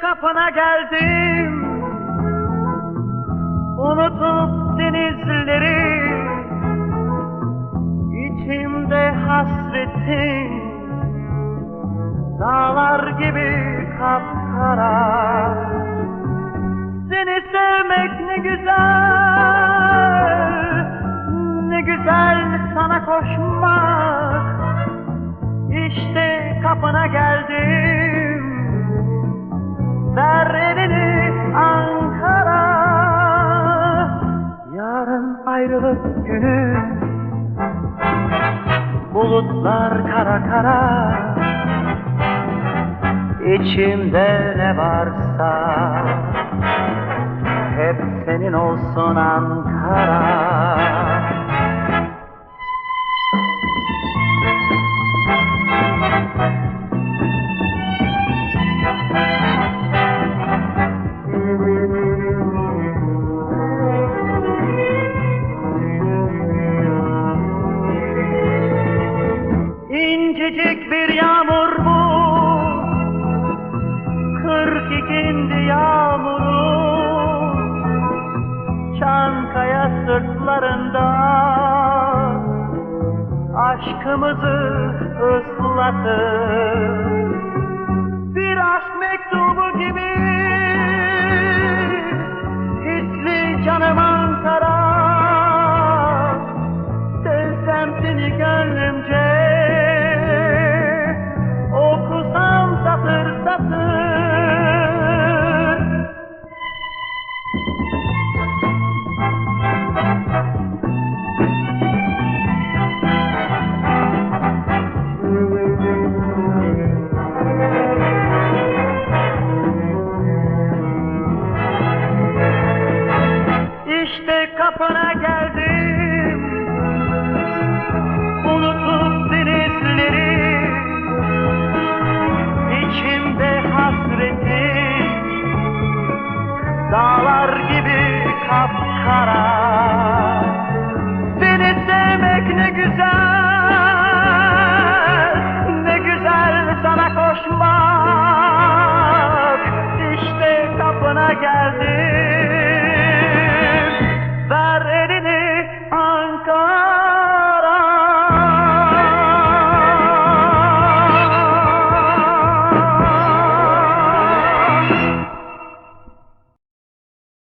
kapına geldim. Unutup denizleri içimde hasretin Dağlar gibi kapkara. Seni sevmek ne güzel Ne güzel sana koşmak. İşte kapına geldim ayrılık günü. Bulutlar kara kara. İçimde ne varsa Hep senin olsun Ankara İncecik bir yağmur bu Kırk ikindi yağmuru. Çankaya sırtlarında Aşkımızı ıslatır Bir aşk mektubu gibi Hisli canım Ankara. Sevsem seni gönlümce kapkara Seni sevmek ne güzel Ne güzel sana koşmak. İşte kapına geldim